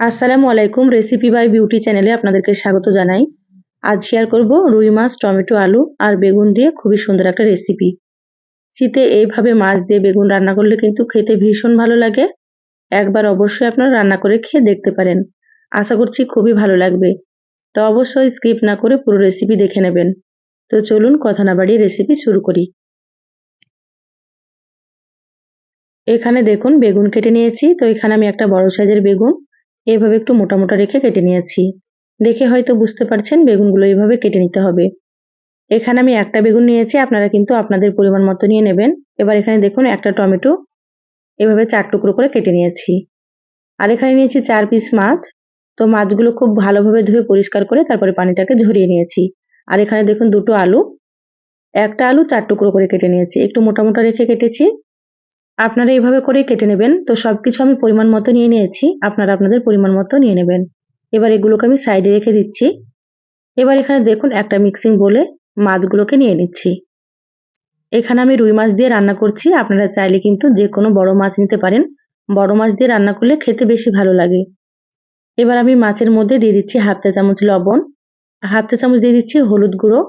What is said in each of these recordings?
আসসালামু আলাইকুম recipe by beauty চ্যানেলে আপনাদেরকে স্বাগত জানাই। আজ শেয়ার করব রুই মাছ, টমেটো, আলু আর বেগুন দিয়ে খুবই সুন্দর একটা রেসিপি শীতে এইভাবে মাছ দিয়ে বেগুন রান্না করলে কিন্তু খেতে ভীষণ ভালো লাগে। একবার অবশ্যই আপনারা রান্না করে খেয়ে দেখতে পারেন। আশা করছি খুবই ভালো লাগবে। তো অবশ্যই স্কিপ না করে পুরো রেসিপি দেখে নেবেন। তো চলুন কথা না বাড়িয়ে রেসিপি শুরু করি। এখানে দেখুন, বেগুন কেটে নিয়েছি। তো এখানে আমি একটা বড় সাইজের বেগুন এইভাবে একটু মোটা মোটা রেখে কেটে নিয়েছি। দেখে হয়তো বুঝতে পারছেন বেগুনগুলো এইভাবে কেটে নিতে হবে। এখানে আমি একটা বেগুন নিয়েছি, আপনারা কিন্তু আপনাদের পরিমাণ মতো নিয়ে নেবেন। এবার এখানে দেখুন একটা টমেটো, এভাবে চার টুকরো করে কেটে নিয়েছি। আর এখানে নিয়েছি চার পিস মাছ। তো মাছগুলো খুব ভালোভাবে ধুয়ে পরিষ্কার করে তারপরে পানিটাকে ঝরিয়ে নিয়েছি। আর এখানে দেখুন দুটো আলু। একটা আলু চার টুকরো করে কেটে নিয়েছি। একটু মোটা মোটা রেখে কেটেছি। আপনারা এইভাবে করে কেটে নেবেন। তো সব কিছু আমি পরিমাণ মতো নিয়ে নিয়েছি। আপনারা আপনাদের পরিমাণ মতো নিয়ে নেবেন। এবার এগুলোকে আমি সাইডে রেখে দিচ্ছি। এবার এখানে দেখুন একটা মিক্সিং বলে মাছগুলোকে নিয়ে নিচ্ছি। এখানে আমি রুই মাছ দিয়ে রান্না করছি। আপনারা চাইলে কিন্তু যে কোনো বড় মাছ নিতে পারেন। বড় মাছ দিয়ে রান্না করলে খেতে বেশি ভালো লাগে। এবার আমি মাছের মধ্যে দিয়ে দিচ্ছি হাফ চা চামচ লবণ। হাফ চা চামচ দিয়ে দিচ্ছি হলুদ গুঁড়ো।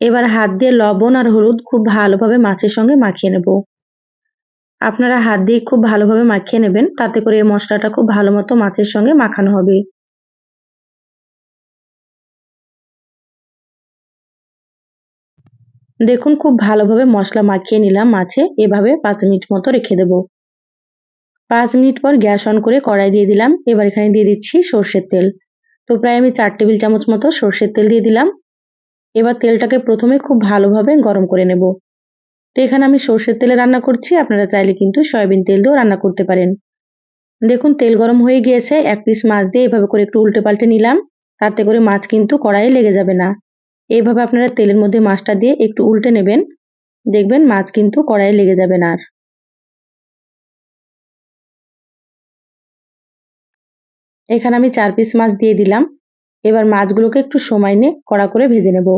এবার হাত দিয়ে লবণ আর হলুদ খুব ভালোভাবে মাছের সঙ্গে মাখিয়ে নেব। আপনারা হাত দিয়ে খুব ভালোভাবে মাখিয়ে নেবেন, তাতে করে এই মশলাটা খুব ভালো মতো মাছের সঙ্গে মাখানো হবে। দেখুন, খুব ভালোভাবে মশলা মাখিয়ে নিলাম মাছে, এভাবে পাঁচ মিনিট মতো রেখে দেব। পাঁচ মিনিট পর গ্যাস অন করে কড়াই দিয়ে দিলাম, এবার এখানে দিয়ে দিচ্ছি সর্ষের তেল। তো প্রায় আমি চার টেবিল চামচ মতো সর্ষের তেল দিয়ে দিলাম। এবার তেলটাকে প্রথমে খুব ভালোভাবে গরম করে নেব। তো এখানে আমি সর্ষের তেলে রান্না করছি। আপনারা চাইলে কিন্তু সয়াবিন তেল দিয়েও রান্না করতে পারেন। দেখুন, তেল গরম হয়ে গিয়েছে। এক পিস মাছ দিয়ে এভাবে করে একটু উল্টে পাল্টে নিলাম। তাতে করে মাছ কিন্তু কড়াইয়ে লেগে যাবে না। এইভাবে আপনারা তেলের মধ্যে মাছটা দিয়ে একটু উল্টে নেবেন। দেখবেন মাছ কিন্তু কড়াইয়ে লেগে যাবে না আর। এখানে আমি চার পিস মাছ দিয়ে দিলাম। এবার মাছগুলোকে একটু সময় নিয়ে কড়া করে ভেজে নেব।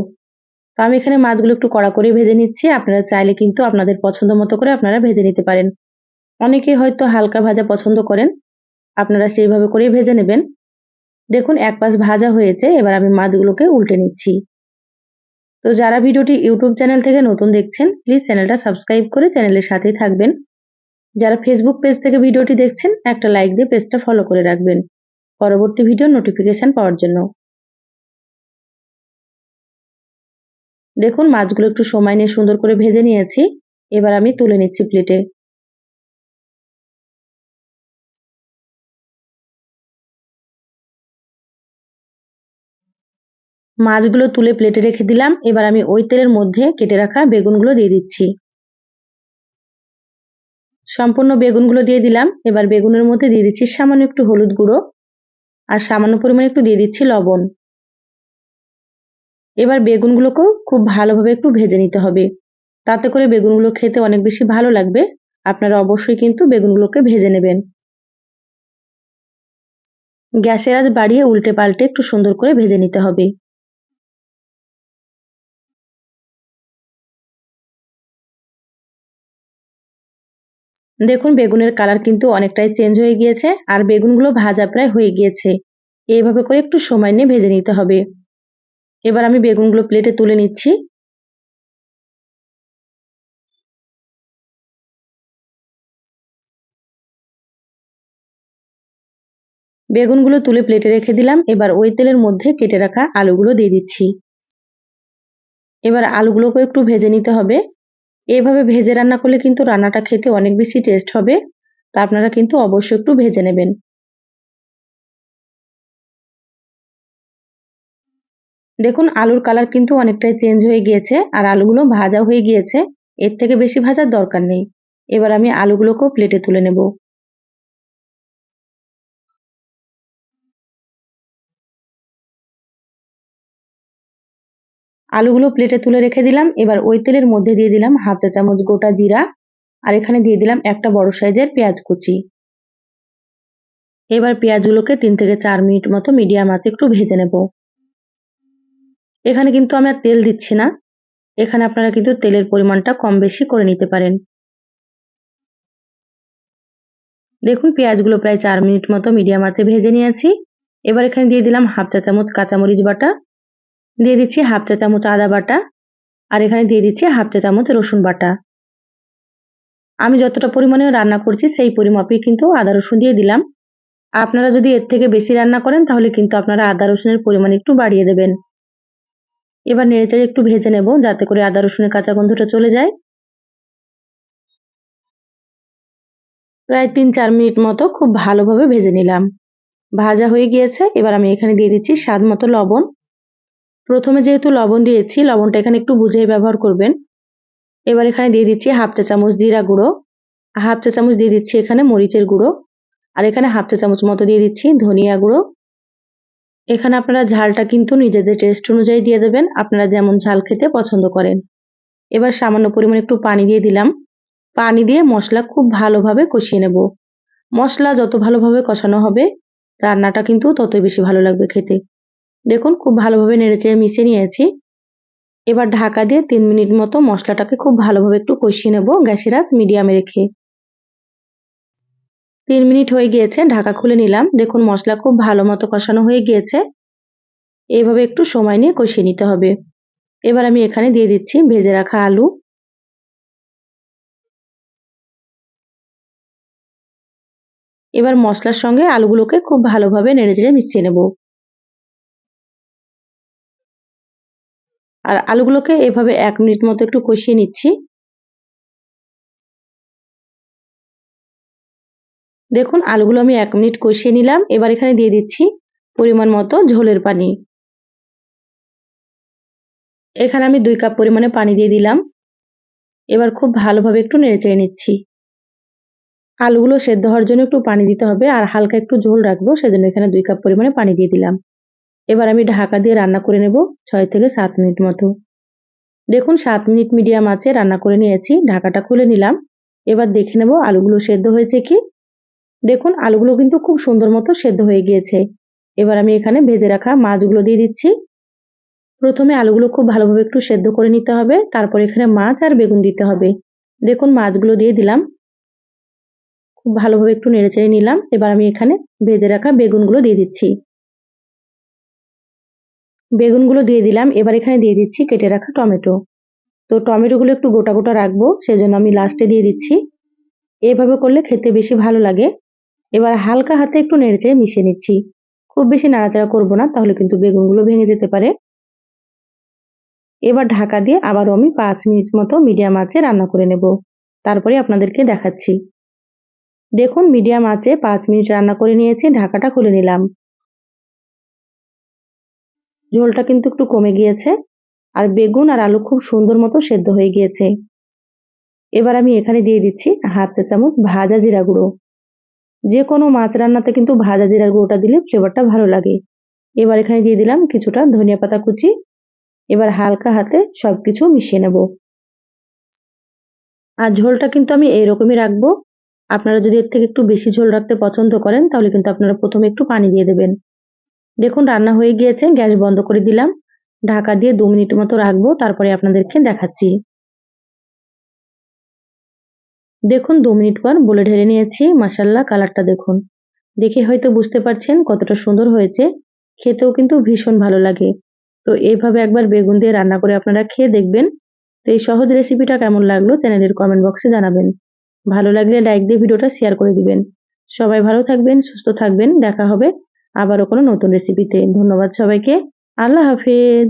তো আমি এখানে মাছগুলো একটু কড়া করে ভেজে নিচ্ছি। আপনারা চাইলে কিন্তু আপনাদের পছন্দ মতো করে আপনারা ভেজে নিতে পারেন। অনেকেই হয়তো হালকা ভাজা পছন্দ করেন। আপনারা সেইভাবে করেই ভেজে নেবেন। দেখুন, এক পাশ ভাজা হয়েছে, এবার আমি মাছগুলোকে উল্টে নিচ্ছি। তো যারা ভিডিওটি ইউটিউব চ্যানেল থেকে নতুন দেখছেন প্লিজ চ্যানেলটা সাবস্ক্রাইব করে চ্যানেলের সাথেই থাকবেন। যারা ফেসবুক পেজ থেকে ভিডিওটি দেখছেন, একটা লাইক দিয়ে পেজটা ফলো করে রাখবেন। পরবর্তী ভিডিও নোটিফিকেশন পাওয়ার জন্য। দেখুন, মাছগুলো একটু সময় নিয়ে সুন্দর করে ভেজে নিয়েছি। এবার আমি তুলে নিচ্ছি প্লেটে মাছগুলো তুলে প্লেটে রেখে দিলাম। এবার আমি ওই তেলের মধ্যে কেটে রাখা বেগুনগুলো দিয়ে দিচ্ছি। সম্পূর্ণ বেগুনগুলো দিয়ে দিলাম। এবার বেগুনের মধ্যে দিয়ে দিচ্ছি সামান্য একটু হলুদ গুঁড়ো আর সামান্য পরিমাণে একটু দিয়ে দিচ্ছি লবণ। এবার বেগুনগুলোকেও খুব ভালোভাবে একটু ভেজে নিতে হবে। তাতে করে বেগুনগুলো খেতে অনেক বেশি ভালো লাগবে। আপনারা অবশ্যই কিন্তু বেগুনগুলোকে ভেজে নেবেন। গ্যাসের আজ বাড়িয়ে উল্টে পাল্টে একটু সুন্দর করে ভেজে নিতে হবে। দেখুন, বেগুনের কালার কিন্তু অনেকটাই চেঞ্জ হয়ে গিয়েছে আর বেগুনগুলো ভাজা প্রায় হয়ে গিয়েছে। এইভাবে করে একটু সময় নিয়ে ভেজে নিতে হবে। এবার আমি বেগুনগুলো প্লেটে তুলে নিচ্ছি। বেগুনগুলো তুলে প্লেটে রেখে দিলাম। এবার ওই তেলের মধ্যে কেটে রাখা আলুগুলো দিয়ে দিচ্ছি। এবার আলুগুলোকে একটু ভেজে নিতে হবে। এভাবে ভেজে রান্না করলে কিন্তু রান্নাটা খেতে অনেক বেশি টেস্ট হবে। তা আপনারা কিন্তু অবশ্যই একটু ভেজে নেবেন। দেখুন, আলুর কালার কিন্তু অনেকটাই চেঞ্জ হয়ে গিয়েছে আর আলুগুলো ভাজা হয়ে গিয়েছে। এর থেকে বেশি ভাজার দরকার নেই। এবার আমি আলুগুলোকেও প্লেটে তুলে নেব। আলুগুলো প্লেটে তুলে রেখে দিলাম। এবার ওই তেলের মধ্যে দিয়ে দিলাম হাফ চা চামচ গোটা জিরা আর এখানে দিয়ে দিলাম একটা বড় সাইজের পেঁয়াজ কুচি। এবার পেঁয়াজগুলোকে তিন থেকে চার মিনিট মতো মিডিয়াম আছে একটু ভেজে নেব। এখানে কিন্তু আমি আর তেল দিচ্ছি না। এখানে আপনারা কিন্তু তেলের পরিমাণটা কম বেশি করে নিতে পারেন। দেখুন, পেঁয়াজগুলো প্রায় চার মিনিট মতো মিডিয়াম আঁচে ভেজে নিয়েছি। এবার এখানে দিয়ে দিলাম হাফ চা চামচ কাঁচামরিচ বাটা। দিয়ে দিচ্ছি হাফ চা চামচ আদা বাটা। আর এখানে দিয়ে দিচ্ছি হাফ চা চামচ রসুন বাটা। আমি যতটা পরিমাণে রান্না করছি, সেই পরিমাপে কিন্তু আদা রসুন দিয়ে দিলাম। আপনারা যদি এর থেকে বেশি রান্না করেন, তাহলে কিন্তু আপনারা আদা রসুনের পরিমাণ একটু বাড়িয়ে দেবেন। এবার নেড়েচেড়ে একটু ভেজে নেব, যাতে করে আদা, রসুনের কাঁচা গন্ধটা চলে যায়। প্রায় তিন চার মিনিট মতো খুব ভালোভাবে ভেজে নিলাম। ভাজা হয়ে গিয়েছে, এবার আমি এখানে দিয়ে দিচ্ছি স্বাদ মতো লবণ। প্রথমে যেহেতু লবণ দিয়েছি, লবণটা এখানে একটু বুঝেই ব্যবহার করবেন। এবার এখানে দিয়ে দিচ্ছি হাফ চা চামচ জিরা গুঁড়ো। হাফ চা চামচ দিয়ে দিচ্ছি এখানে মরিচের গুঁড়ো। আর এখানে হাফ চা চামচ মতো দিয়ে দিচ্ছি ধনিয়া গুঁড়ো। এখানে আপনারা ঝালটা কিন্তু নিজেদের টেস্ট অনুযায়ী দিয়ে দেবেন। আপনারা যেমন ঝাল খেতে পছন্দ করেন। এবার সামান্য পরিমাণে একটু পানি দিয়ে দিলাম। পানি দিয়ে মশলা খুব ভালোভাবে কষিয়ে নেব। মশলা যত ভালোভাবে কষানো হবে, রান্নাটা কিন্তু ততই বেশি ভালো লাগবে খেতে। দেখুন, খুব ভালোভাবে নেড়েচেড়ে মিশিয়ে নিয়েছি। এবার ঢাকা দিয়ে তিন মিনিট মতো মশলাটাকে খুব ভালোভাবে একটু কষিয়ে নেব গ্যাসের মিডিয়ামে রেখে। তিন মিনিট হয়ে গিয়েছে, ঢাকা খুলে নিলাম। দেখুন, মশলা খুব ভালো মতো কষানো হয়ে গিয়েছে। এভাবে একটু সময় নিয়ে কষিয়ে নিতে হবে। এবার আমি এখানে দিয়ে দিচ্ছি ভেজে রাখা আলু। এবার মশলার সঙ্গে আলুগুলোকে খুব ভালোভাবে নেড়ে চেড়ে মিশিয়ে নেব। আর আলুগুলোকে এভাবে এক মিনিট মতো একটু কষিয়ে নিচ্ছি। দেখুন, আলুগুলো আমি এক মিনিট কষিয়ে নিলাম। এবার এখানে দিয়ে দিচ্ছি পরিমাণ মতো ঝোলের পানি। এখানে আমি দুই কাপ পরিমাণে পানি দিয়ে দিলাম। এবার খুব ভালোভাবে একটু নেড়ে চেড়ে নিচ্ছি। আলুগুলো সেদ্ধ হওয়ার জন্য একটু পানি দিতে হবে আর হালকা একটু ঝোল রাখব, সেজন্য এখানে দুই কাপ পরিমাণে পানি দিয়ে দিলাম। এবার আমি ঢাকা দিয়ে রান্না করে নেব ছয় থেকে সাত মিনিট মতো। দেখুন, সাত মিনিট মিডিয়াম আছে, রান্না করে নিয়েছি, ঢাকাটা খুলে নিলাম। এবার দেখে নেব আলুগুলো সেদ্ধ হয়েছে কি। দেখুন, আলুগুলো কিন্তু খুব সুন্দর মতো সেদ্ধ হয়ে গিয়েছে। এবার আমি এখানে ভেজে রাখা মাছগুলো দিয়ে দিচ্ছি। প্রথমে আলুগুলো খুব ভালোভাবে একটু সেদ্ধ করে নিতে হবে, তারপর এখানে মাছ আর বেগুন দিতে হবে। দেখুন, মাছগুলো দিয়ে দিলাম। খুব ভালোভাবে একটু নেড়েচেড়ে নিলাম। এবার আমি এখানে ভেজে রাখা বেগুনগুলো দিয়ে দিচ্ছি। বেগুনগুলো দিয়ে দিলাম। এবার এখানে দিয়ে দিচ্ছি কেটে রাখা টমেটো। তো টমেটোগুলো একটু গোটা গোটা রাখব, সেজন্য আমি লাস্টে দিয়ে দিচ্ছি। এভাবে করলে খেতে বেশি ভালো লাগে। এবার হালকা হাতে একটু নেড়েচেড়ে মিশিয়ে নিচ্ছি। খুব বেশি নাড়াচাড়া করব না, তাহলে কিন্তু বেগুনগুলো ভেঙে যেতে পারে। এবার ঢাকা দিয়ে আবারও আমি পাঁচ মিনিট মতো মিডিয়াম আঁচে রান্না করে নেব। তারপরে আপনাদেরকে দেখাচ্ছি। দেখুন, মিডিয়াম আঁচে পাঁচ মিনিট রান্না করে নিয়েছি, ঢাকাটা খুলে নিলাম। ঝোলটা কিন্তু একটু কমে গিয়েছে আর বেগুন আর আলু খুব সুন্দর মতো সেদ্ধ হয়ে গিয়েছে। এবার আমি এখানে দিয়ে দিচ্ছি হাফ চা চামচ ভাজা জিরা গুঁড়ো। যে কোনো মাছ রান্নাতে কিন্তু ভাজা জিরার গুঁড়োটা দিলে ফ্লেভারটা ভালো লাগে। এবার এখানে দিয়ে দিলাম কিছুটা ধনিয়া পাতা কুচি। এবার হালকা হাতে সবকিছু মিশিয়ে নেব। আর ঝোলটা কিন্তু আমি এইরকমই রাখব। আপনারা যদি এর থেকে একটু বেশি ঝোল রাখতে পছন্দ করেন, তাহলে কিন্তু আপনারা প্রথমে একটু পানি দিয়ে দেবেন। দেখুন, রান্না হয়ে গিয়েছে, গ্যাস বন্ধ করে দিলাম। ঢাকা দিয়ে দু মিনিট মতো রাখব, তারপরে আপনাদেরকে দেখাচ্ছি। দেখুন দু মিনিট পর বলে ঢেলে নিয়েছি মাসাল্লাহ কালারটা দেখুন। দেখে হয়তো বুঝতে পারছেন কতটা সুন্দর হয়েছে, খেতেও কিন্তু ভীষণ ভালো লাগে। তো এইভাবে একবার বেগুন দিয়ে রান্না করে আপনারা খেয়ে দেখবেন। তো এই সহজ রেসিপিটা কেমন লাগল চ্যানেলের কমেন্ট বক্সে জানাবেন। ভালো লাগলে লাইক দিয়ে ভিডিওটা শেয়ার করে দিবেন। সবাই ভালো থাকবেন, সুস্থ থাকবেন, দেখা হবে আবারও কোনো নতুন রেসিপিতে ধন্যবাদ সবাইকে, আল্লাহ হাফেজ।